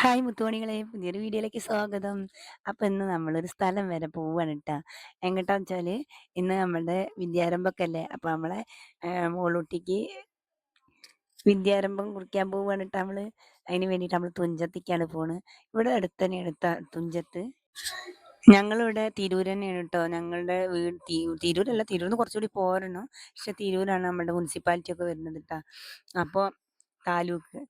Hi മുത്തുമണികളെ പുതിയൊരു വീഡിയോയിലേക്ക് സ്വാഗതം. അപ്പൊ ഇന്ന് നമ്മളൊരു സ്ഥലം വരെ പോവാണ് കേട്ടാ എങ്ങട്ടാ വെച്ചാൽ ഇന്ന് നമ്മളുടെ വിദ്യാരംഭക്കല്ലേ? അപ്പൊ നമ്മളെ മോളൂട്ടിക്ക് വിദ്യാരംഭം കുറിക്കാൻ പോവാണ് കേട്ടോ നമ്മൾ. അതിന് വേണ്ടിയിട്ട് നമ്മൾ തുഞ്ചത്തേക്കാണ് പോണ്. ഇവിടെ അടുത്ത് തന്നെ ത- തുഞ്ചത്ത്. ഞങ്ങളിവിടെ തിരൂർ തന്നെയാണ് കേട്ടോ ഞങ്ങളുടെ വീട് തിരൂരല്ല തിരൂരിന്ന് കുറച്ചുകൂടി പോരണം. പക്ഷെ തിരൂരാണ് നമ്മുടെ മുനിസിപ്പാലിറ്റി ഒക്കെ വരുന്നത് കേട്ടോ അപ്പോൾ താലൂക്ക്.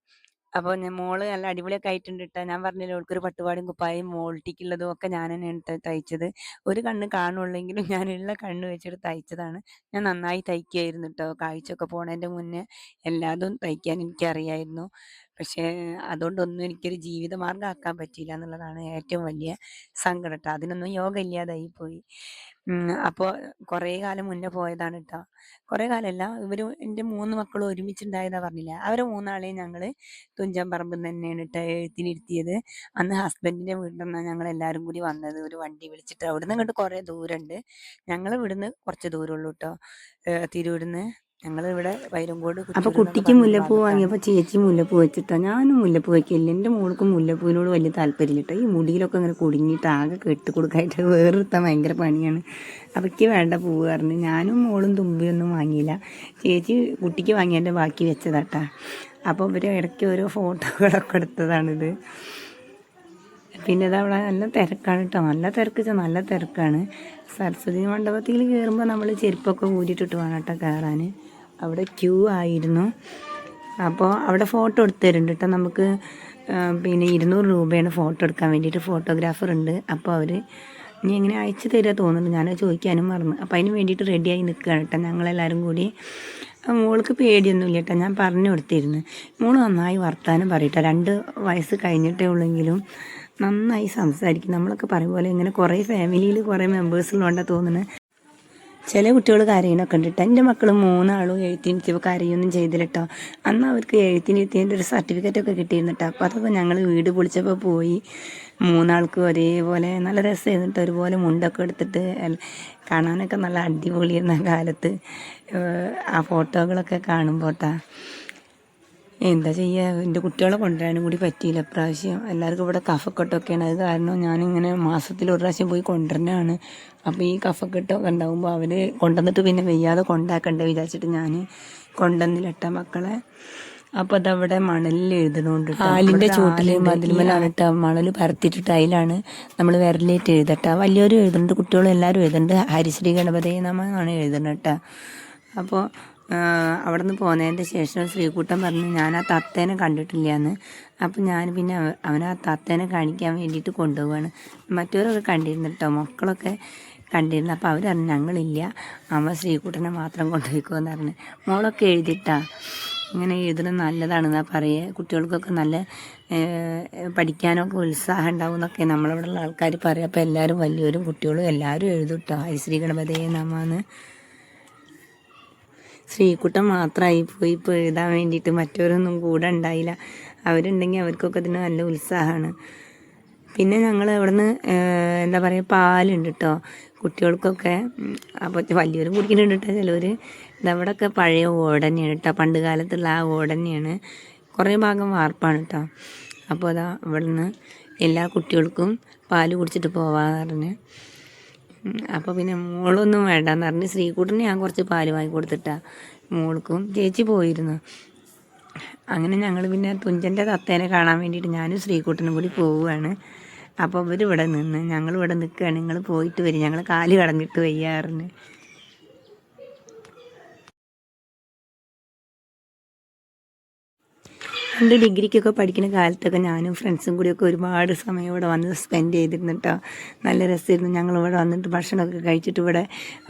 അപ്പോൾ ഞാൻ മോൾ നല്ല അടിപൊളിയൊക്കെ ആയിട്ടുണ്ട് കേട്ടോ ഞാൻ പറഞ്ഞില്ലേ ഓൾക്കൊരു പട്ടുപാവാടയും കുപ്പായവും മോൾട്ടിക്കുള്ളതും ഒക്കെ ഞാൻ തന്നെയാണ് തയ്ച്ചത്. ഒരു കണ്ണ് കാണുള്ളെങ്കിലും ഞാനുള്ള കണ്ണ് വെച്ചിട്ട് തയ്ച്ചതാണ്. ഞാൻ നന്നായി തയ്ക്കുമായിരുന്നു കേട്ടോ കാഴ്ചയൊക്കെ പോണതിന്റെ മുന്നേ എല്ലാതും തയ്ക്കാൻ എനിക്കറിയായിരുന്നു. പക്ഷേ അതുകൊണ്ടൊന്നും എനിക്കൊരു ജീവിതമാർഗം ആക്കാൻ പറ്റിയില്ല എന്നുള്ളതാണ് ഏറ്റവും വലിയ സങ്കടം കേട്ടോ അതിനൊന്നും യോഗ ഇല്ലാതായി പോയി. അപ്പോൾ കുറേ കാലം മുന്നേ പോയതാണ് കേട്ടോ കുറേ കാലമല്ല ഇവർ എന്റെ മൂന്ന് മക്കളും ഒരുമിച്ചുണ്ടായതാ പറഞ്ഞില്ല അവരെ മൂന്നാളെയും ഞങ്ങൾ തുഞ്ചം പറമ്പിൽ തന്നെയാണ് കേട്ടോ എഴുത്തിനിരുത്തിയത്. അന്ന് ഹസ്ബൻഡിന്റെ വീട്ടിൽ നിന്നാണ് ഞങ്ങൾ എല്ലാവരും കൂടി വന്നത്. ഒരു വണ്ടി വിളിച്ചിട്ട്. അവിടുന്ന് ഇങ്ങോട്ട് കുറേ ദൂരമുണ്ട് ഞങ്ങൾ ഇവിടുന്ന് കുറച്ച് ദൂരമുള്ളൂ കേട്ടോ തിരൂരിൽ തിരൂരിന്ന്. ഞങ്ങളിവിടെ വൈരങ്കോട് അപ്പൊ കുറ്റൂര് കുട്ടിക്ക് മുല്ലപ്പൂ വാങ്ങിയപ്പോൾ വാങ്ങിയപ്പോ ചേച്ചി മുല്ലപ്പൂ വെച്ചിട്ടാ. ഞാനും മുല്ലപ്പൂ വെക്കില്ല എന്റെ മോൾക്കും മുല്ലപ്പൂവിനോട് വലിയ താല്പര്യമില്ല. ഈ മുടിയിലൊക്കെ ഇങ്ങനെ കുടുങ്ങിയിട്ട് ആകെ കെട്ടി കൊടുക്കായിട്ട് വേറെടുത്താൽ ഭയങ്കര പണിയാണ്. അവയ്ക്ക് വേണ്ട പൂവ് പറഞ്ഞു ഞാനും മോളും തുമ്പിയൊന്നും വാങ്ങിയില്ല. ചേച്ചി കുട്ടിക്ക് വാങ്ങിയതിന്റെ ബാക്കി വെച്ചതാട്ടാ. അപ്പോൾ ഇവർ ഇടയ്ക്ക് ഓരോ ഫോട്ടോകളൊക്കെ എടുത്തതാണിത്. പിന്നെ ഇത് അവിടെ നല്ല തിരക്കാണ് കേട്ടോ നല്ല തിരക്ക് വെച്ചാൽ നല്ല തിരക്കാണ്. സരസ്വതി മണ്ഡപത്തിൽ കയറുമ്പോൾ നമ്മൾ ചെരുപ്പൊക്കെ ഊരിയിട്ടിട്ട് വേണം കേട്ടോ കയറാൻ അവിടെ ക്യൂ ആയിരുന്നു. അപ്പോൾ അവിടെ ഫോട്ടോ എടുത്ത് തരുന്നുണ്ട് കേട്ടോ നമുക്ക് പിന്നെ ഇരുന്നൂറ് രൂപയാണ് ഫോട്ടോ എടുക്കാൻ വേണ്ടിയിട്ട് ഫോട്ടോഗ്രാഫർ ഉണ്ട്. അപ്പോൾ അവർ ഇനി എങ്ങനെ അയച്ചു തരിക തോന്നുന്നു. ഞാൻ ചോദിക്കാനും മറന്നു. അപ്പോൾ അതിന് വേണ്ടിയിട്ട് റെഡിയായി നിൽക്കുകയാണ് കേട്ടോ ഞങ്ങളെല്ലാവരും കൂടി. മോൾക്ക് പേടിയൊന്നുമില്ല കേട്ടോ ഞാൻ പറഞ്ഞു കൊടുത്തിരുന്നു. മോൾ നന്നായി വർത്താനം പറയട്ടോ രണ്ട് വയസ്സ് കഴിഞ്ഞിട്ടേ ഉള്ളെങ്കിലും നന്നായി സംസാരിക്കും. നമ്മളൊക്കെ പറയും പോലെ ഇങ്ങനെ കുറേ ഫാമിലിയിൽ കുറേ മെമ്പേഴ്സിലുണ്ടെന്ന് തോന്നുന്നത് ചില കുട്ടികൾ കരയണൊക്കെ ഉണ്ട് കേട്ടോ എന്റെ മക്കൾ മൂന്നാളും എഴുത്തിനിരുത്തിയപ്പോൾ കരയൊന്നും ചെയ്തില്ല കേട്ടോ അന്ന് അവർക്ക് എഴുത്തിനിരുത്തിയതിന്റെ ഒരു സർട്ടിഫിക്കറ്റ് ഒക്കെ കിട്ടിയിരുന്നു കേട്ടോ അപ്പോൾ അതൊക്കെ ഞങ്ങൾ വീട് പൊളിച്ചപ്പോൾ പോയി. മൂന്നാൾക്കും ഒരേപോലെ നല്ല രസമായിരുന്നു ഒരുപോലെ മുണ്ടൊക്കെ എടുത്തിട്ട് കാണാനൊക്കെ നല്ല അടിപൊളിയായിരുന്ന കാലത്ത്. ആ ഫോട്ടോകളൊക്കെ കാണുമ്പോൾ കേട്ടോ എന്താ ചെയ്യുക എന്റെ കുട്ടികളെ കൊണ്ടുവരാനും കൂടി പറ്റിയില്ല പ്രാവശ്യം എല്ലാവർക്കും ഇവിടെ കഫക്കെട്ടൊക്കെയാണ്. അത് കാരണം ഞാനിങ്ങനെ മാസത്തിൽ ഒരു പ്രാവശ്യം പോയി കൊണ്ടുവരണതാണ് അപ്പോൾ ഈ കഫക്കെട്ടൊക്കെ ഉണ്ടാകുമ്പോൾ അവർ കൊണ്ടുവന്നിട്ട് പിന്നെ വെയ്യാതെ കൊണ്ടാക്കണ്ടേ വിചാരിച്ചിട്ട് ഞാൻ കൊണ്ടുവന്നില്ലട്ട മക്കളെ. അപ്പോൾ അതവിടെ മണലിൽ എഴുതണോണ്ട് ആലിന്റെ ചൂട്ടിൽ മതിലുമലാണ് കേട്ടോ മണൽ പരത്തിയിട്ടിട്ട് അതിലാണ് നമ്മൾ വിരലേറ്റ് എഴുതട്ട വലിയവരും എഴുതുന്നുണ്ട് കുട്ടികളും എല്ലാവരും എഴുതുന്നുണ്ട്. ഹരിശ്രീ ഗണപതി നമാണ് എഴുതണം കേട്ടോ അപ്പോൾ അവിടെ നിന്ന് പോന്നതിന്റെ ശേഷം ശ്രീകുട്ടൻ പറഞ്ഞു ഞാൻ ആ തത്തേനെ കണ്ടിട്ടില്ല എന്ന് അപ്പം ഞാൻ പിന്നെ അവൻ ആ തത്തേനെ കാണിക്കാൻ വേണ്ടിയിട്ട് കൊണ്ടുപോവാണ്. മറ്റവരൊക്കെ കണ്ടിരുന്നു കേട്ടോ മക്കളൊക്കെ കണ്ടിരുന്നു. അപ്പോൾ അവർ പറഞ്ഞു ഞങ്ങളില്ല. അമ്മ ശ്രീകൂട്ടനെ മാത്രം കൊണ്ടുപോയിക്കോന്ന് പറഞ്ഞു. മോളൊക്കെ എഴുതിയിട്ടാ ഇങ്ങനെ എഴുതണം നല്ലതാണെന്നാ പറയുക കുട്ടികൾക്കൊക്കെ നല്ല പഠിക്കാനൊക്കെ ഉത്സാഹം ഉണ്ടാവും എന്നൊക്കെ നമ്മളിവിടെ ഉള്ള ആൾക്കാർ പറയും. അപ്പോൾ എല്ലാവരും വലിയവരും കുട്ടികളും എല്ലാവരും എഴുതും കേട്ടോ ഹരിശ്രീ ഗണപതയെ ശ്രീകുട്ടൻ മാത്രമായി പോയി ഇപ്പോൾ എഴുതാൻ വേണ്ടിയിട്ട് മറ്റവരൊന്നും കൂടെ ഉണ്ടായില്ല. അവരുണ്ടെങ്കിൽ അവർക്കൊക്കെ ഇതിന് നല്ല ഉത്സാഹമാണ്. പിന്നെ ഞങ്ങൾ അവിടുന്ന് എന്താ പറയുക പാലുണ്ട് കേട്ടോ കുട്ടികൾക്കൊക്കെ അപ്പോൾ വലിയവരും കുടിക്കുന്നുണ്ട് കേട്ടോ ചിലവർ ഇതവിടെയൊക്കെ പഴയ ഓടന്നെയാണ് കേട്ടോ പണ്ട് കാലത്തുള്ള ആ ഓടന്നെയാണ് കുറേ ഭാഗം വാർപ്പാണ് കേട്ടോ അപ്പോൾ അതാ ഇവിടുന്ന് എല്ലാ കുട്ടികൾക്കും പാൽ കുടിച്ചിട്ട് പോവാന്ന് അപ്പോൾ പിന്നെ മോളൊന്നും വേണ്ടെന്ന് പറഞ്ഞ് ശ്രീകുട്ടന് ഞാൻ കുറച്ച് പാൽ വാങ്ങി കൊടുത്തിട്ടാ മോൾക്കും ചേച്ചി പോയിരുന്നു. അങ്ങനെ ഞങ്ങൾ പിന്നെ തുഞ്ചന്റെ തത്തേനെ കാണാൻ വേണ്ടിയിട്ട് ഞാനും ശ്രീകുട്ടനും കൂടി പോവുകയാണ്. അപ്പോൾ ഇവർ ഇവിടെ നിന്ന് ഞങ്ങൾ ഇവിടെ നിൽക്കുകയാണ്. നിങ്ങൾ പോയിട്ട് വരും ഞങ്ങൾ കാൽ കടഞ്ഞിട്ട് വയ്യാറിന് പണ്ട് ഡിഗ്രിക്കൊക്കെ പഠിക്കുന്ന കാലത്തൊക്കെ ഞാനും ഫ്രണ്ട്സും കൂടിയൊക്കെ ഒരുപാട് സമയം ഇവിടെ വന്ന് സ്പെൻഡ് ചെയ്തിരുന്നു കേട്ടോ നല്ല രസമായിരുന്നു. ഞങ്ങൾ ഇവിടെ വന്നിട്ട് ഭക്ഷണമൊക്കെ കഴിച്ചിട്ട് ഇവിടെ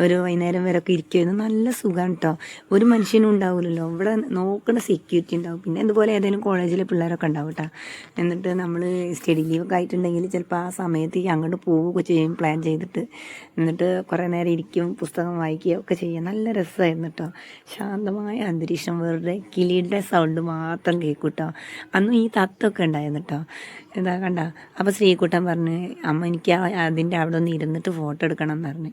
ഒരു വൈകുന്നേരം വരെ ഒക്കെ ഇരിക്കുമായിരുന്നു നല്ല സുഖമാണ് കേട്ടോ ഒരു മനുഷ്യനും ഉണ്ടാവില്ലല്ലോ. ഇവിടെ നോക്കുന്ന സെക്യൂരിറ്റി ഉണ്ടാവും. പിന്നെ ഇതുപോലെ ഏതെങ്കിലും കോളേജിലെ പിള്ളേരൊക്കെ ഉണ്ടാവും കേട്ടോ എന്നിട്ട് നമ്മൾ സ്റ്റഡി ലീവൊക്കെ ആയിട്ടുണ്ടെങ്കിൽ ചിലപ്പോൾ ആ സമയത്ത് അങ്ങോട്ട് പോവുകയൊക്കെ ചെയ്യും പ്ലാൻ ചെയ്തിട്ട്. എന്നിട്ട് കുറേ നേരം ഇരിക്കും പുസ്തകം വായിക്കുകയും ഒക്കെ ചെയ്യും. നല്ല രസമായിരുന്നു കേട്ടോ ശാന്തമായ അന്തരീക്ഷം. വെറുതെ കിളിയുടെ സൗണ്ട് മാത്രം കേൾക്കും കേട്ടോ. അന്നും ഈ തത്തൊക്കെ ഉണ്ടായിരുന്നു കേട്ടോ. എന്താ കണ്ട? അപ്പോൾ ശ്രീകുട്ടൻ പറഞ്ഞ് അമ്മ എനിക്ക് അതിന്റെ അവിടെ ഒന്ന് ഇരുന്നിട്ട് ഫോട്ടോ എടുക്കണം എന്ന് പറഞ്ഞ്.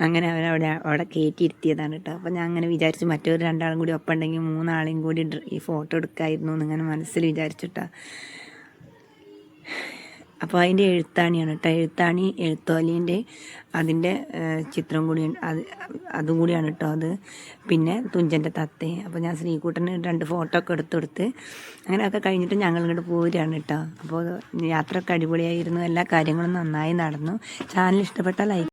അങ്ങനെ അവരവിടെ അവിടെ കയറ്റിയിരുത്തിയതാണ് കേട്ടോ. അപ്പോൾ ഞാൻ അങ്ങനെ വിചാരിച്ചു മറ്റൊരു രണ്ടാളും കൂടി ഒപ്പം ഉണ്ടെങ്കിൽ മൂന്നാളെയും കൂടി ഈ ഫോട്ടോ എടുക്കായിരുന്നു എന്നിങ്ങനെ മനസ്സിൽ വിചാരിച്ചിട്ടാ അപ്പോൾ അതിന്റെ എഴുത്താണിയാണ് കേട്ടോ എഴുത്താണി എഴുത്തോലീന്റെ അതിന്റെ ചിത്രം കൂടി അത് അതും കൂടിയാണ് കേട്ടോ അത്. പിന്നെ തുഞ്ചന്റെ തത്തേ. അപ്പോൾ ഞാൻ ശ്രീകൂട്ടന് രണ്ട് ഫോട്ടോ ഒക്കെ എടുത്തു കൊടുത്ത് അങ്ങനെയൊക്കെ കഴിഞ്ഞിട്ട് ഞങ്ങൾ ഇങ്ങോട്ട് പോരുകയാണ് കേട്ടോ അപ്പോൾ യാത്ര ഒക്കെ അടിപൊളിയായിരുന്നു. എല്ലാ കാര്യങ്ങളും നന്നായി നടന്നു. ചാനൽ ഇഷ്ടപ്പെട്ടാൽ ലൈക്ക്